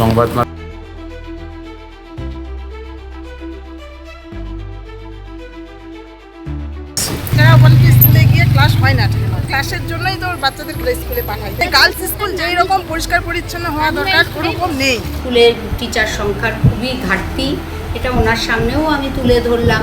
সংবাদ বলে স্কুলে গিয়ে ক্লাস হয় না। ক্লাসের জন্যই তো বাচ্চাদের স্কুলে পাঠাই গার্লস স্কুল যেই রকম পরিষ্কার পরিচ্ছন্ন হওয়া দরকার ওরকম নেই। স্কুলের টিচার সংখ্যার খুবই ঘাটতি। এটা ওনার সামনেও আমি তুলে ধরলাম।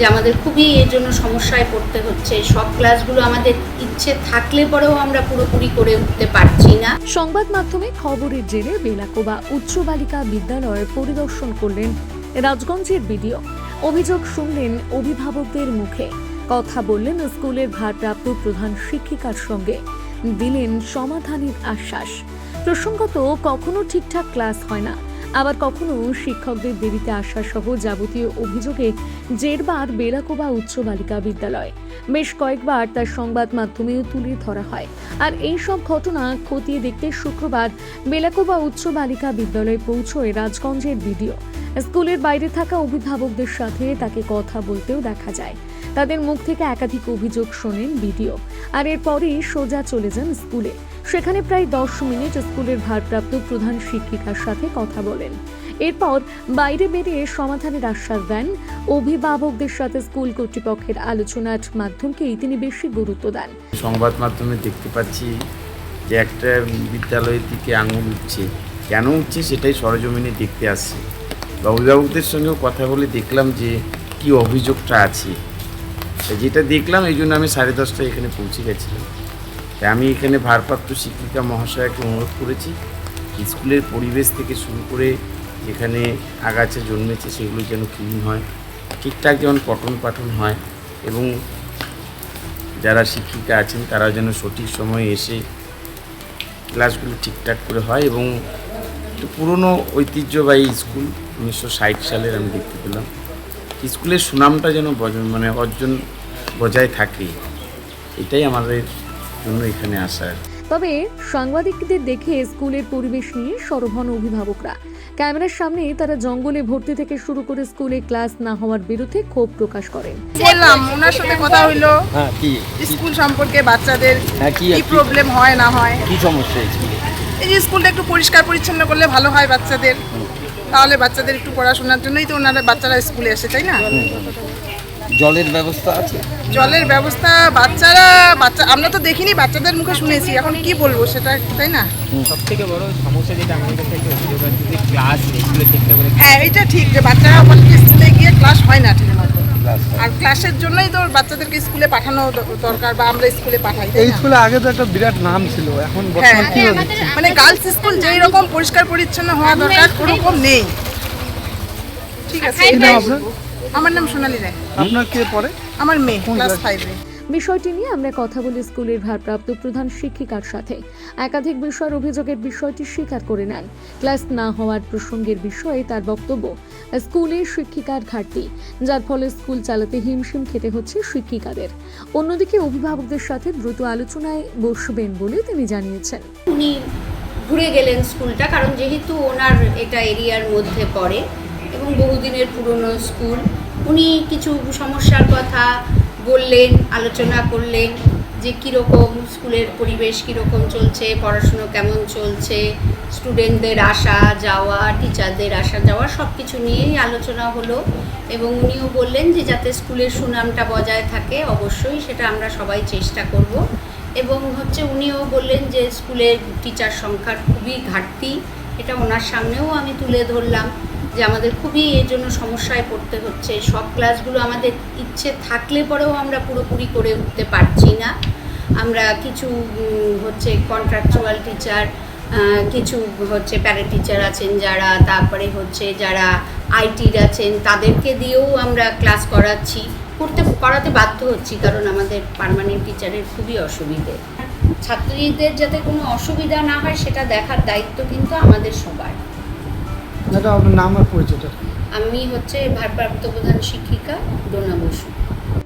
যে আমাদের খুবই এর জন্য সমস্যায় পড়তে হচ্ছে। সব ক্লাসগুলো আমাদের ইচ্ছে থাকলে পরেও আমরা পুরোপুরি করে উঠতে পারছি না। সংবাদ মাধ্যমে খবরের জেরে বেলাকোবা উচ্চ বালিকা বিদ্যালয়ের পরিদর্শন করলেন রাজগঞ্জের বিডিও। অভিযোগ শুনলেন অভিভাবকদের মুখে। কথা বললেন স্কুলের ভারপ্রাপ্ত প্রধান শিক্ষিকার সঙ্গে। দিলেন সমাধানের আশ্বাস। প্রসঙ্গত, কখনো ঠিকঠাক ক্লাস হয় না। আবার কখনো শিক্ষকদের দেরিতে আসা সহ যাবতীয় অভিযোগে জেরবার বেলাকোবা উচ্চ বালিকা বিদ্যালয়। বেশ কয়েকবার তার সংবাদ মাধ্যমেও তুলে ধরা হয়। আর এই সব ঘটনা খতিয়ে দেখতে শুক্রবার বেলাকোবা উচ্চ বালিকা বিদ্যালয়ে পৌঁছয় রাজগঞ্জের ভিডিও স্কুলের বাইরে থাকা অভিভাবকদের সাথে তাকে কথা বলতেও দেখা যায়। তাদের মুখ থেকে একাধিক অভিযোগ শোনেন বিডিও। আর এরপরেই সোজা চলে যান স্কুলে। সেখানে প্রায় দশ মিনিট স্কুলের ভারপ্রাপ্ত প্রধান শিক্ষিকার সাথে কথা বলেন। এরপর বাইরে বেরিয়ে সমাধানের আশ্বাস দেন। অভিভাবকদের সাথে স্কুল কর্তৃপক্ষের আলোচনার মাধ্যমকেই তিনি বেশি গুরুত্ব দেন। সংবাদ মাধ্যমে দেখতে পাচ্ছি যে একটা বিদ্যালয়ের দিকে আঙুল উঠছে। কেন উঠছে সেটাই সরজমিনে দেখতে আসছে। অভিভাবকদের সঙ্গেও কথা বলে দেখলাম যে কি অভিযোগটা আছে। যেটা দেখলাম, এই জন্য আমি সাড়ে দশটায় এখানে পৌঁছে গেছিলাম। তাই আমি এখানে ভারপ্রাপ্ত শিক্ষিকা মহাশয়াকে অনুরোধ করেছি, স্কুলের পরিবেশ থেকে শুরু করে যেখানে আগাছা জন্মেছে সেগুলো যেন ক্লিন হয়, ঠিকঠাক যেমন পঠন পাঠন হয় এবং যারা শিক্ষিকা আছেন তারা যেন সঠিক সময়ে এসে ক্লাসগুলো ঠিকঠাক করে হয় এবং একটু পুরনো ঐতিহ্যবাহী স্কুল উনিশশো ষাট সালের আমি দেখতে পেলাম। স্কুলের সুনামটা যেন মানে অর্জন বজায় থাকে। এটাই আমাদের জন্য এখানে আসা। আর কি। তবে সাংবাদিকদের দেখে স্কুলের পরিবেশ নিয়ে সরভন অভিভাবকরা। ক্যামেরার সামনে তারা জঙ্গলে ভর্তি থেকে শুরু করে স্কুলে ক্লাস না হওয়ার বিরুদ্ধে ক্ষোভ প্রকাশ করেন। বললাম ওনার সাথে কথা হইল। হ্যাঁ কি? স্কুল সম্পর্কে বাচ্চাদের হ্যাঁ কি কি প্রবলেম হয় না হয়? কি সমস্যা এই যে স্কুলটা একটু পরিষ্কার পরিচ্ছন্ন করলে ভালো হয় বাচ্চাদের। তাহলে বাচ্চাদের একটু পড়াশোনার জন্যই তো ওনারা বাচ্চারা স্কুলে আসে তাই না? জলের ব্যবস্থা আছে? জলের ব্যবস্থা বাচ্চারা বাচ্চা আমরা তো দেখিনি বাচ্চাদের মুখে শুনেছি এখন কি বলব সেটা তাই না? সব থেকে বড় সমস্যা যেটা আমাদের কাছে একটা অভিযোগ আছে যে ক্লাস স্কুলে ঠিকঠাক করে হ্যাঁ এটা ঠিক যে বাচ্চারা বলে কি স্কুলে গিয়ে ক্লাস হয় না ঠিক মতো। আর ক্লাসের জন্যই তো বাচ্চাদেরকে স্কুলে পাঠানো দরকার বা আমরা স্কুলে পাঠাই এই স্কুলে আগে তো একটা বিরাট নাম ছিল এখন হ্যাঁ বর্তমান কি হচ্ছে মানে গার্লস স্কুল যেই রকম পরিষ্কার পরিচ্ছন্ন হওয়া দরকার ওরকম নেই। ঠিক আছে আমার নাম সোনালী রায়। আপনার কে পড়ে? আমার মেয়ে ক্লাস? ফাইভে বিষয়টি নিয়ে আমরা কথা বলি স্কুলের ভারপ্রাপ্ত প্রধান শিক্ষিকার সাথে। একাধিক বিষয়ের অভিযোগের বিষয়টি স্বীকার করে নেন। ক্লাস না হওয়ার প্রসঙ্গের বিষয়ে তার বক্তব্য স্কুলে শিক্ষিকার ঘাটতি যার ফলে স্কুল চালাতে হিমশিম খেতে হচ্ছে শিক্ষিকাদের। অন্যদিকে অভিভাবকদের সাথে দ্রুত আলোচনায় বসবেন বলে তিনি জানিয়েছেন। উনি ঘুরে গেলেন স্কুলটা কারণ যেহেতু ওনার এটা এরিয়ার মধ্যে পড়ে এবং বহুদিনের পুরনো স্কুল উনি কিছু সমস্যার কথা বললেন, আলোচনা করলেন যে কীরকম স্কুলের পরিবেশ কীরকম চলছে, পড়াশুনো কেমন চলছে, স্টুডেন্টদের আসা যাওয়া, টিচারদের আসা যাওয়া সব কিছু নিয়েই আলোচনা হলো এবং উনিও বললেন যে যাতে স্কুলের সুনামটা বজায় থাকে অবশ্যই সেটা আমরা সবাই চেষ্টা করব এবং হচ্ছে উনিও বললেন যে স্কুলের টিচার সংখ্যার খুবই ঘাটতি, এটা ওনার সামনেও আমি তুলে ধরলাম। যে আমাদের খুবই এর জন্য সমস্যায় পড়তে হচ্ছে। সব ক্লাসগুলো আমাদের ইচ্ছে থাকলে পরেও আমরা পুরোপুরি করে উঠতে পারছি না। আমরা কিছু হচ্ছে কন্ট্রাকচুয়াল টিচার কিছু হচ্ছে প্যারা টিচার আছেন যারা, তারপরে হচ্ছে যারা আইটির আছেন, তাদেরকে দিয়েও আমরা ক্লাস করাচ্ছি। করতে, করাতে বাধ্য হচ্ছি কারণ আমাদের পার্মানেন্ট টিচারের খুবই অসুবিধে। ছাত্রীদের যাতে কোনো অসুবিধা না হয়, সেটা দেখার দায়িত্ব কিন্তু আমাদের সবার। আপনার নাম আর পরিচয়টা? আমি হচ্ছে ভারপ্রাপ্ত প্রধান শিক্ষিকা ডোনা বসু।